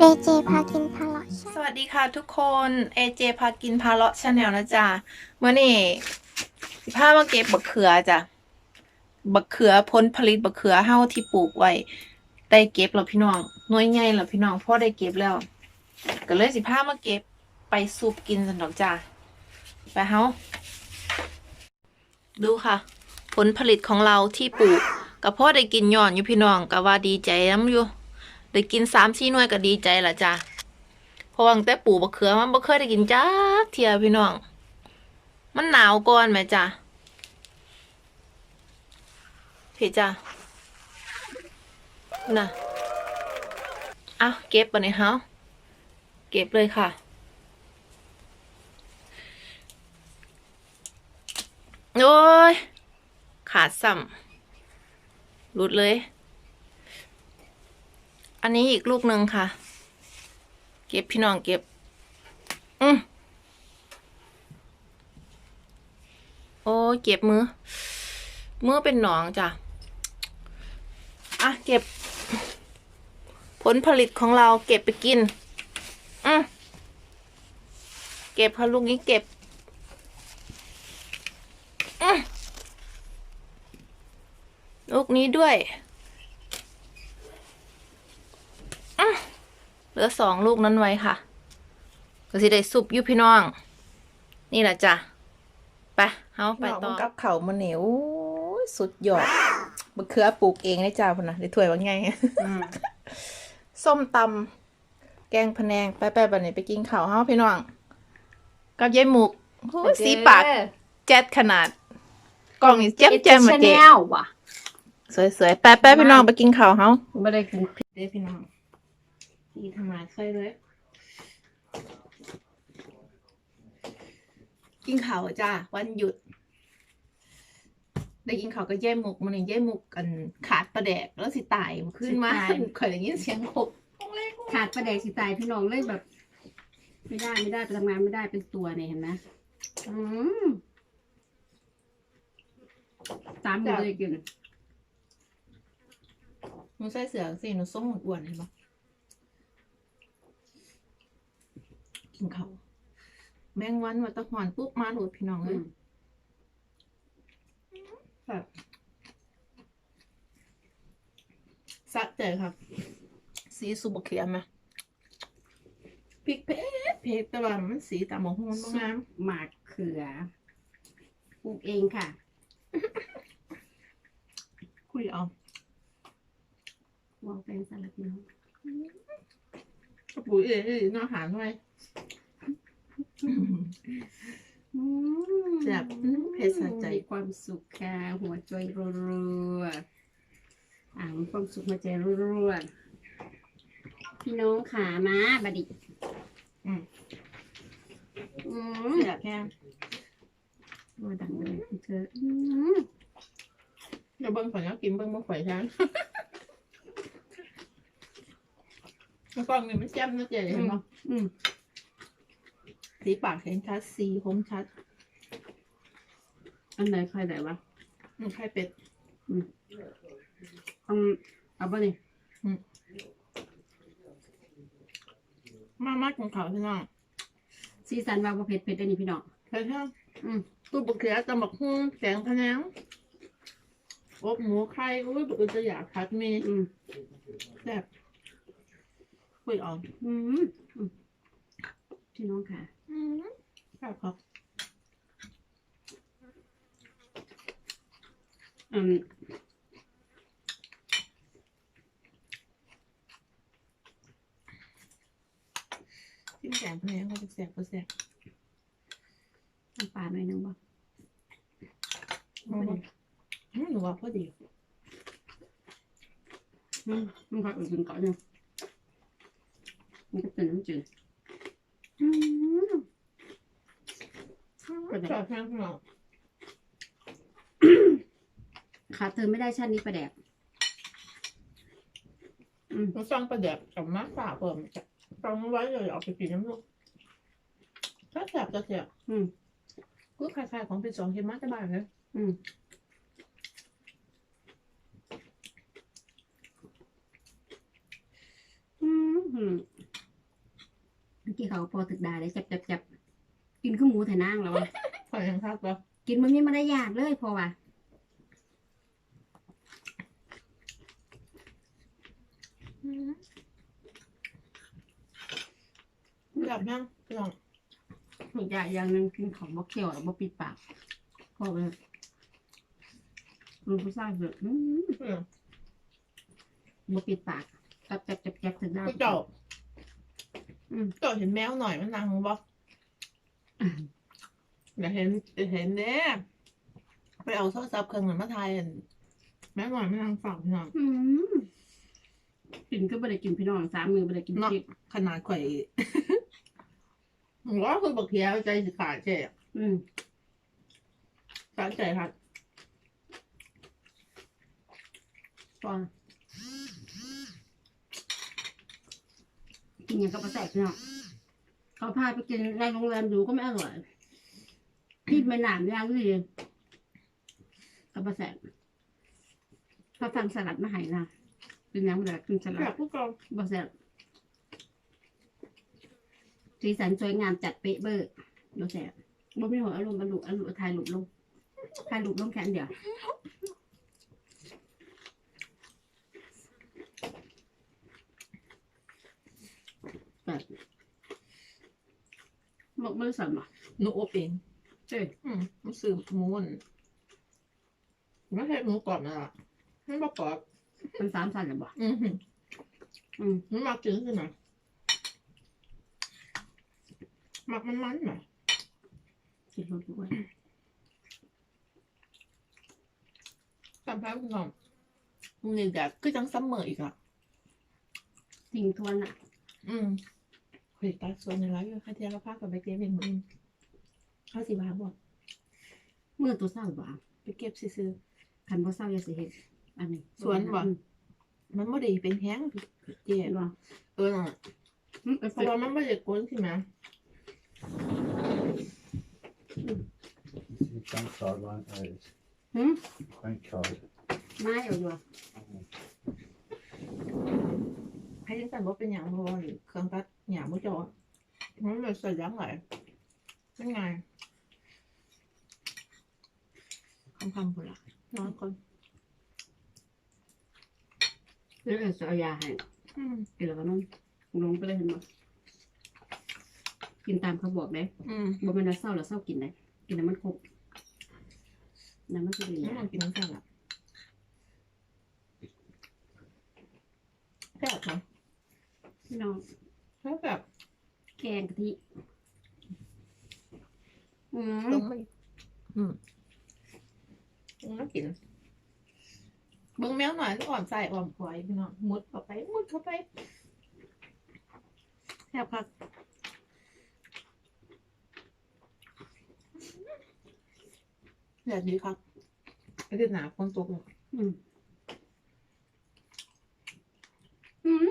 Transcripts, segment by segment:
เอเจพากินพาเลาะสวัสดีค่ะทุกคน AJ พากินพาเลาะชาแนลนะจ๊ะเมื่อนี่สิพามาเก็บบักเขือจ้ะบักเขือพ้นผลิตบักเขือเฮาที่ปลูกไว้ได้เก็บแล้วพี่น้องน้อยใหญ่แล้วพี่น้องพ่อได้เก็บแล้ว ก็เลยสิพามาเก็บไปซุปกินสนอกจ้ะไปเฮาดูค่ะ ผลผลิตของเราที่ปลูกกับพ่อได้กินย่อนอยู่พี่น้องก็ว่าดีใจน้ำอยู่ ได้กินสามสี่หน่วยก็ดีใจละจ้ะเพราะว่างแต่ปลูกบะเขือมันบ่เคยได้กินจ้าเทียพี่น้อง มันหนาวก่อนไหมจ้ะพี่จ้ะน่ะเอะเก็บไปะเนี่ยเฮาเก็บเลยค่ะโอ้ยขาดสัมหลุดเลย อันนี้อีกลูกหนึ่งค่ะ เก็บพี่น้องเก็บ อืมโอ้เก็บมือ มือเป็นหนองจ้ะ อะ เก็บ ผลผลิตของเราเก็บไปกิน อืมเก็บพอลูกนี้เก็บ อืมลูกนี้ด้วย เห ลือสองลูกนั้นไว้ค่ะก็สิได้ซุปอยู่พี่น้อง นี่แหละจ้ะไปเฮาไปต่อกับเขามันเหนียวสุดยอดมะเขือปลูกเองได้จ้าพุ่นนะได้ถ้วยว่าไงส้มตำแกงพะแนงไปไปบัดนี้ไปกินข้าวเฮาพี่น้อง กับยายหมุกโอ้ยสีปากแจ๊ดขนาด กล่องนี่แจ๊บแจ๊บมาเจ๊แนลว่ะสวยๆไปไปพี่น้องไปกินข้าวเฮาไม่ได้กินเด้พี่น้อง สีธรรมะใส่เลยกินข้าวจ้าวันหยุด ได้กินข้าวก็แย่หมกมันนี่แย่หมกกันขาดประแดกแล้วสิตายขึ้นมาข่อยได้ยินเสียงหกขาดประแดกสิตายพี่น้องเลยแบบ ไม่ได้ไม่ได้ไปทำงานไม่ได้เป็นตัวเนี่ยเห็นไหมอืมสามมือเลยกินหนูใส่เสือสิหนูส้มอ้วนๆเห็นปะ กินข้าวแมงวันวัตะหอนปุ๊บมาโหลดพี่น้องเลอืยมแบบสะใจครับ สีสุบกเขียมไหมพริกเผ็ดเผ็ดแต่ว่ามันสีตามหมองมันบ้างามหมากเขือปลูกเองค่ะ คุยเอาวางเป็นสลัดน้องปุ๋ยเอ๋ยน้องหาหน่อย อื มแซ่บอื้อเผ็ดสะใจมีความสุขค่ะ หัวใจรัวๆอ่ามีความสุขหัวใจรัวๆพี่น้องขามาบัดดิอืมอืมแซ่บแค่ตัวดังเลยเธออืมเดี๋ยวเบิ้งข่อยก็กินเบิ้งบ่ข่อยฉันแล้วกล้องนี่มันแจ่มนะเจ๊เห็นปะอืมสีปากเห็นชัดสีคมชัด อันไหนใครไหนวะอืมไข่เป็ด อืมเอาป่ะนี่มากมากของเขาพี่น้องซีซันว่าประเภทเผ็ดได้นี่พี่น้องเผ็ดแค่อืมตู้บะเขือตำบักหุ่งแกงพะแนงอบหมูไข่อุ้ยบุกจะอยากพัดมีอืมแซ่บคุยเอ่อนอืมอืมพี่น้องค่ะอืมแซ่บครับ อืมจิ้มแกงพะแนงเขาจะแซ่บก็แซ่บน้ำปลาหน่อยหนึงบ่อืมอืมหนูว่าพอดีอืมมันก็อื่นก่อนเนี่ยมันก็เป็นน้ำจืดอืมก็ได้แซ่บแค่พี่น้อง ขาดเธอไม่ได้ชาตินี้ประแดกอืม หนูสั่งปลาแดกกับมะฝาเพิ่มจ้ะสั่งไว้เลยเอาไปกินน้ำลูกถ้าแซ่บจะแซ่บอืมก็คล้ายๆของเป็นสองเค็มมากแต่บ้านเลยอืม อืมอืมมื่อกี้เขาพอถึกดาเลยจับจับจับกินข้าวหมูแถนางแล้ววะพอยังครับปะกินมันมีมารยาทเลยพอว่ะ หลับยังพี่น้องถูกใจอย่างหนึงกินของบกเคี่ยวแล้วบปิดปากพอไปรู้ผู้ชายเดือดอื้อบปิดปากจับจับจับจับถึงดาก็เจ้าอืมเจ้าเห็นแมวหน่อยมันนั่งบ่อยากเห็นอยากเห็นเด้ไปเอาโทรศัพท์เครื่องนั้นมาถ่ายอันแมวหน่อยมันนั่งฟังพี่น้องอืม กินก็ไม่ได้กินพี่น้องสามมือไม่ได้กินเนาะพริกขนาดข่อยว่าคือบักเทียใจสิขาดเจ๊อืมขาดใจครับพอกินอย่างกับประแสพี่น้องเขาพาไปกินในโรงแรมดูก็ไม่อร่อยพี่ไม่หนามย่างดีกับประแสเขาทำสลัดมาให้นะ เป็นน้ำแบบกินสลัแบดบพวกเราบอแซ่บสีสันสวยงามจัดเป๊ะเบอร์บอแซ่บบ่มีหัวอารมณ์อารมณ์อารมณ์ถ่ายรูปลงถ่ายรูปลงแค่อันเดียวแบบบอกมือสั่นมาหนูอบเองเอ้ย อืมมันซื้อหมูนไม่ใช่หมูกรอบนะล่ะไม่บอกกรอบ มันสามสั่นหรือเปล่าอืมอืมมันมากินขึ้นมามักมันมันไหมกินรสด้วยตามแพ้คุณน้องมึงนี่แบบก็จังซัมเมอร์อีกอะทิ้งทวนอะ อืมเฮ้ยตาส่วนในร้านก็ค่าเทียร์ละภาคกับไปเก็บเป็นมือเขาสิบาทบอกมือตัวเศร้าบ่าไปเก็บซื้อคันบ่เศร้าอย่าสิเฮ็ด อันนี้สวนบ่อืมๆมันไม่ได้เป็นแห้งเจ๊เห็นบ่เออน่ะอืมเอฟเพเฟราะกว่าต์มันไม่ได้ก้นใช่ไหม Die Bankkarte waren uit. หืม Bankkarte. ไม้เอาอยู่ให้ยังแต่ว่าเป็นอย่างเพราะว่าเครื่องตัดหยาบไม่จอมันเลยใส่ยังไงยังไงคำคำพูดละน้อยคน แล้วเดี๋ยวจะเอายาให้อืมกินแล้วก็นอนลงไปเลยเห็นบ่กินตามเขาบอกเลยอืมบ่แมันจะเศร้าแล้วเศร้ากินได้ กินน้ำมันครบน้ำมันจะดีไม่ลองกินน้ำแข็งอะแซ่บเนาะพี่น้องแซ่บแบบแกงกะทิอืตรมงไม่อืมน่ากิน เบิ้งแมวหน่อยอ่อนใส่อ่อนพลอยพี่น้องมุดเข้าไป มุดเข้าไปแซ่บคักแซ่บดีครับไอ้ที่หนาคนตกเลยอืมอืม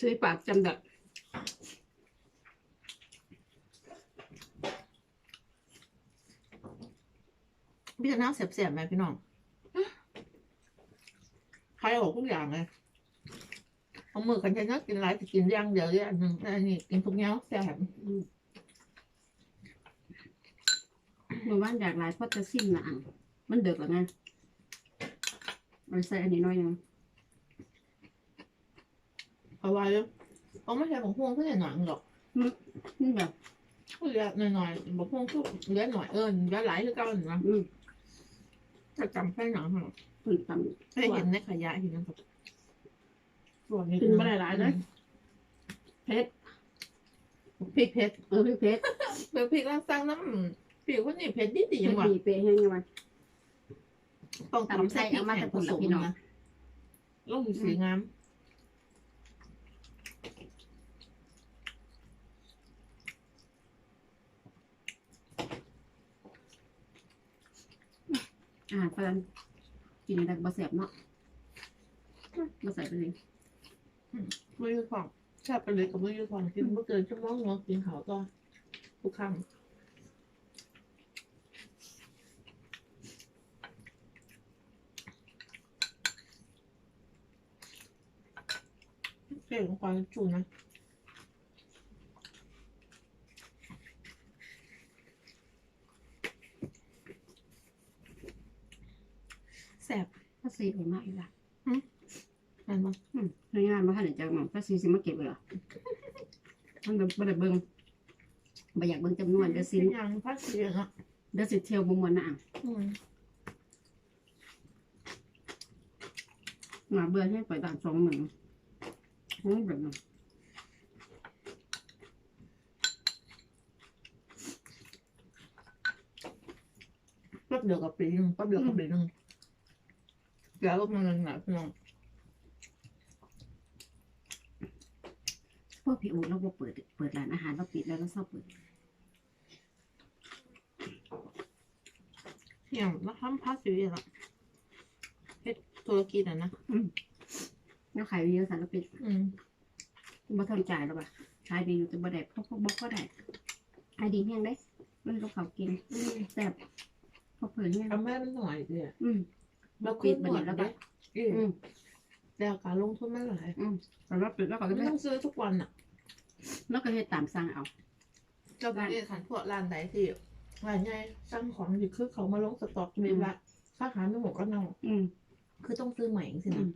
ซื้อปากจำดักพี่จะน้ำเสียบๆไหมพี่น้อง ออกทุกอย่างเลยเอามือกันจะนักกินหลายแต่กินอย่างเดียวอย่างหนึ่งอันนี้กินทุกอย่างแซ่บอืมเมื่อวานอยากหลายเพราะจะสิ้นหนังมันเดือดแล้วไงเอาใส่อันนี้หน้อยหนึงเอาไว้แล้วเอาไม่ใช่ของพวงเพื่อนหน่อยหรอกนี่แบบเหลือหน่อยๆบอกพวงคือเหลือหน่อยเออเหลือหลายคือเก่าหนึ่งนะ อืมถ้าจำแค่หนังหรอกเพิ่นตำให้เห็นในขยะเห็นนะครับส่วนนี้กินบ่ได้หลายเลยเพชรพริกเผ็ดเออพี่เพชรเบลพริกล้างสร้างน้ำผิวคนนี้เผ็ดดีดีเพจัชงรหวะดีเป๊ะให้ยังไงต้องทำใส่พริกแห้งผสมนะลงสีงาม อาหารฝรั่งกินดักบะแสบเนาะบะใส่ไปเลยไม่ยืดของแค่ไปเลยกับไม่ยืดของกินเมื่อเกินชั่วโมงเนาะกินเขาก็ทุกครั้งเก่งกว่าจูนะ ซ่ บภาษีไปมากอีกละๆนั่นบ่อืมในงานมาขนาดจังมั้งภาษีสิมาเก็บเลยเหรอมันแบบบ่ได้เบิ่งบ่อยากเบิ่งจำนวนเดี๋ยวสิอย่างภาษีเนาะเดี๋ยวสิเที่ยวบ่ม่วนนะอะอืมมาเบื่อให้ไปด่านสองหนึ่งโอ้แบบนั้นแป๊บเดียวกับปีนึงแป๊บเดียวกับปีนึง แล้วก็มันหนักพี่น้องพวกพี่อู๋เราบ่เปิด เปิดร้านอาหารเราปิดแล้วเราเศร้าเปิดอย่างแล้วทำภาษีอะเฮ็ดธุรกิจอะนะเราขายเยอะสารปิดอืมบ่ทนจ่ายแล้วป่ะขายดีอยู่แต่บ่ได้เพราะพวกบ่ก็ได้ขายดีแห้งได้มันก็เขากินอืมแต่บพอเปิดเนี่ยทำแม่มันหน่อยเดียวอืม แล้วปิปิดดบัหดมนี้ดแล้แล้ววก็ก็อืมแล้วการลงทุนมันหลายอืมแต่ว่าปิดแล้วก็ไม่ได้ต้องซื้อทุกวันอะ แล้วก็เฮ็ดตามสั่งเอาเราไปเรียนขันพวกร้านไหนที่ร้านใหญ่สร้างของอยู่คือเขามาลงสต็อกมีละสาขาไม่หมดก็เน่าอืมคือต้องซื้อใหม่สิอืนะม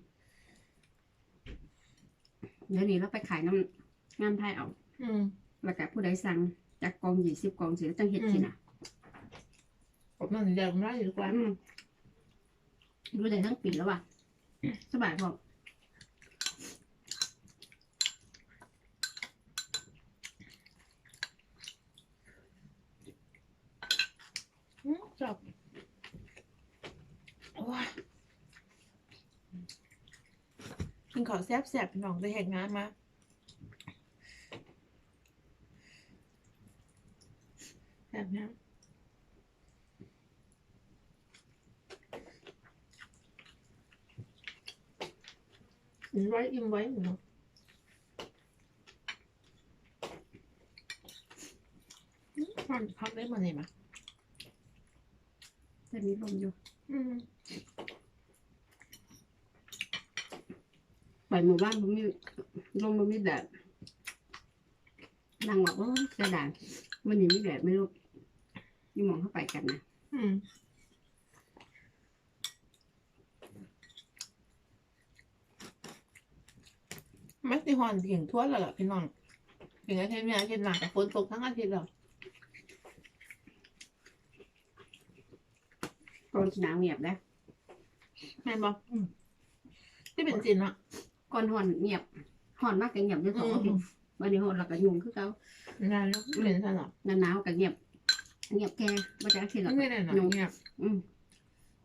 เดี๋ยวนี้เราไปขายน้ำงานไทยเอาอืมแล้วก็ผู้ใดสั่งจากกองยี่สิบกองสิแล้วจังเฮ็ดสินะผมนั่นเดี๋ยวผมได้อยู่ทุกวันอืม ดูได้ทั้งปีแล้วว่ะสบายพออืมจบโอ้ยกินขอแซบแซบๆพี่องได้เห็นงานมาแซบนะ อิ่มไว้อิ่มไว้หนูเนาะอืมพันพักได้มาเนี่ยมาแต่มีลมอยู่ อืมไปหมู่บ้านบ่มีลมบ่มีแดดนั่งบอกว่าเสียดายวันนี้มีแดดไม่รู้ยี่หมองเข้าไปกันนะ อืม ไม่ติฮอนถึงทั่วแล้วล่ะพี่น้องถึงอาทิตย์นี้อาทิตย์หน้าแต่ฝนตกทั้งอาทิตย์แล้วก่อนหนาวเงียบนะแม่นบอกที่เป็นจินอะก่อนหอนเงียบหอนมากก็เงียบด้วยสองอืมอาทิตย์วันนี้หอนแล้วก็ยุงคือเขางานแล้วไม่เป็นสนับหน้าหนาวก็เงียบ เงียบแก่บ่จะอาทิตย์หรอกไม่ได้หนักเงียบ อืม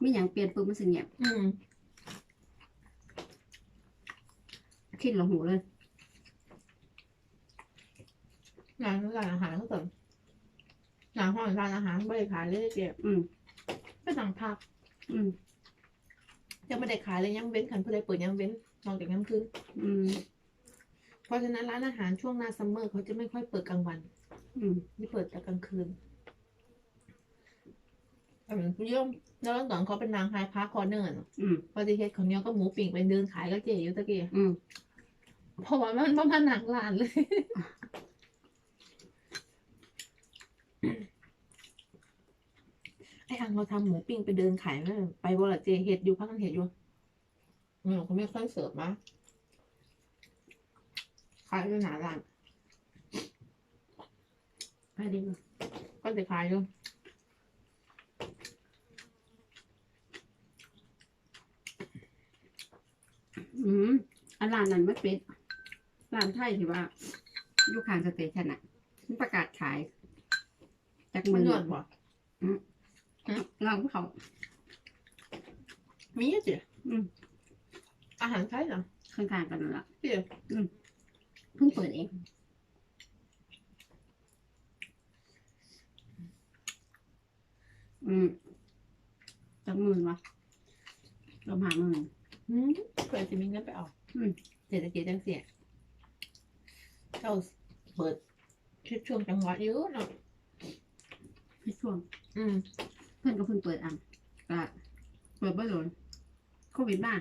มีอย่างเปลี่ยนปุ๊บมันสิเงียบ อืม คิดหลงหูเลยงานร้านอาหารเขาเสริมงานห้องร้านอาหารไม่ได้ขายเลยเจ็บอืมไม่สั่งพัก อืมยังไม่ได้ขายเลยยังเว้นขันผู้ใดเปิดยังเว้นนอกจากยังคืนอืมเพราะฉะนั้นร้านอาหารช่วงหน้าซัมเมอร์เขาจะไม่ค่อยเปิดกลางวัน อืมที่เปิดแต่กลางคืนแต่เหมือนผู้ย่อมแล้วตอนเขาเป็นนางไฮพาร์คคอร์เนอร์เนอะอืมพอดีเฮ็ดของเนี้ยก็หมูปิ่งไปเดินขายก็เจ๊อยู่ตะกี้อืม เพราะว่ามันประมาณหนังร้านเลย ไอ้อังเราทำหมูปิ้งไปเดินขายไหมไปบละเจเห็ดอยู่พักกันเห็ดอยู่อืมเขาไม่ค่อยเสิร์ฟมาขายอยู่หนาร้านไปดีกว่าก็จะขายอยู่อืมอันร้านนั้นไม่เป็น ร้านไทยที่ว่าอยู่ข้างสเตชันอะมันประกาศขาย จากมัมืนอหย่อนบ่ลองเขา มีอะเจ๊อืม อาหารไทยเหรอข้างๆกันนั่นแหละเจ๊เพิ่งเปิดเองอืมจักหมื่นวะเราหาหมื่น อืมเปิดจะมีเงินไปเอาอืม เศรษฐกิจจังเสีย เจ้าเปิดชุดช่วงจังหวะเยอะเนาะพี่ช่วง อืมเพื่อนก็เพิ่งเปิดอะก็เปิดเบอร์โหลนโควิดมา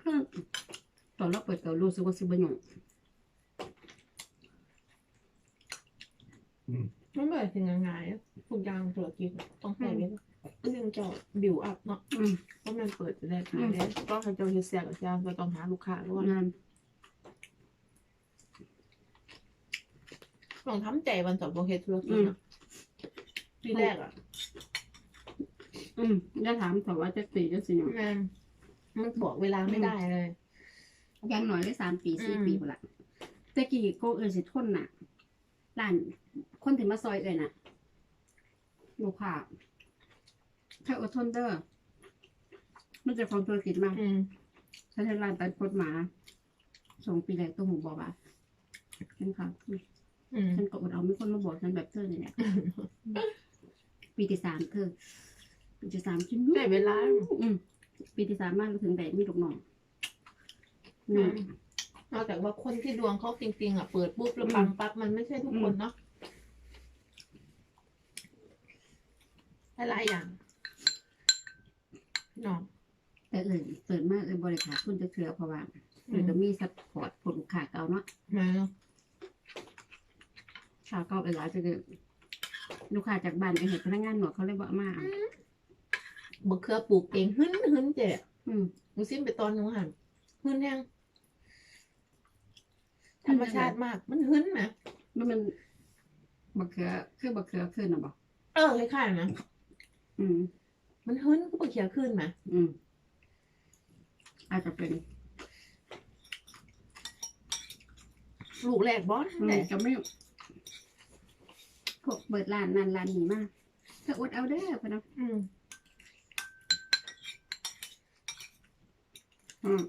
คือตอนเราเปิดก็รู้สึกว่าสิบหยงไม่เลยถึงง่ายๆทุกอย่างธุรกิจต้องใช้เวลา อันนึงจะบิวอัพเนาะอืมก็มันเปิดจะได้ขายได้ก็ให้เจ้าเฮ็ดเสียกับเจ้าก็ต้องหาลูกค้าด้วยงานต้องทำใจวันต่อวันเฮ็ดธุรกิจเนาะปีแรกอะอืมจะถามแต่ว่าจะตีจะสิเนาะแม่นมันบอกเวลาไม่ได้เลย อยังหน่อยได้สามปีสี่อืม ปีหมดละแต่กี้โกเอิญสิทนน่ะร้านคนที่มาซอยเอิญน่ะ ลูกค้า ถ้าอดทนเด้อมันจะของธุรกิจมากอืมฉันให้ร้านตัดกดหมาสองปีแรกตัวหูบอกว่าฉันค่ะอืมฉันก็อดเอาไม่คนมาบอกฉันแบบเธอเนี่ยปีที่สามเธอปีที่สามฉันยุ่งได้เวลาอืมปีที่สามมากถึงแต่มีลูกน้องอืมนอกจากว่าคนที่ดวงเขาจริงๆอะเปิดปุ๊บแล้วปังปั๊บมันไม่ใช่ทุกคนเนาะหลายๆอย่าง เนาะแต่เอิญเปิดมากเอิญบริขาดทุนจะเถื่อเพราะว่าเอิญก็มีซัพพอร์ตผลลูกค้าเก่าเนาะมาชาวเก่าไปหลายไปเลยลูกค้าจากบ้านไปเห็นพนักงานหนวดเขาเลยบอกมาบะเขือปลูกเองหึ้นหึ้นเจ๊อืมหนูซิมไปตอนหนูหันหึ้นยังธรรมชาติมาก มันหึ้นไหมแล้วมันบักเขือคือบักเขือขึ้นนะบอกเออคล้ายๆนะอืม มันหึ้นก็บะเขียขึ้นไหมอืมอาจจะเป็นลูกแรกบอสอืมแต่จะไม่พวกเปิดร้านนั่นร้านนี้มากถ้าอดเอาเด้อพะนะอืมอืม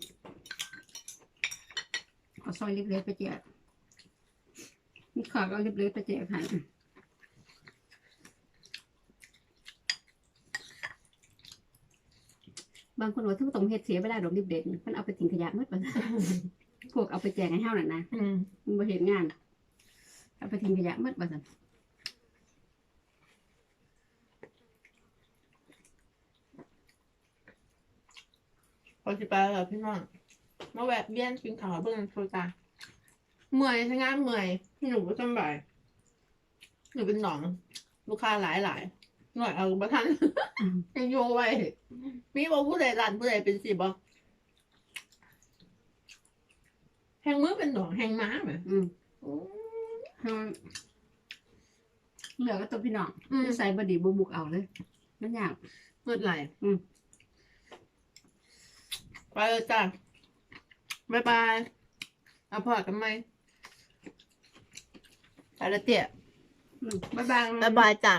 เอาซอยเล็กๆไปแจกนี่ขอก็เอาเล็กๆไปแจกให้ บางคนว่าทุกตรงเฮ็ดเสียเวลาดอกดิบเด็ดนี่มันเอาไปทิ้งขยะหมดไปพวกเอาไปแจกให้เฮานั่นนะอืมมันบ่เห็นงาน เอาไปทิ้งขยะหมดบ่ซั่นพอสิไปแล้วพี่น้องมาแวะเบี้ยนกินข้าวเบิ่งโทรตาเมื่อยใช่งานเมื่อยหนูก็จำบ่ายหนูเป็นหนอง ลูกค้าหลายหลายๆ หน่อยเอาประทันอืมยังโยไว้มีบอกผู้ใดรันผู้ใดเป็นสิบอกแหงมือเป็นหนองแหงม้าไหมอืมโอ้เฮาเหลือก็ตัวพี่น้องอืมใส่บดีบุบุกเอาเลยมันยากเมื่อไหร่อืมไปเลยจ้ะบ๊ายบายเอาพอกันไหมไปและเตี่ยอืมบ๊ายบายบ๊ายบายจ้ะ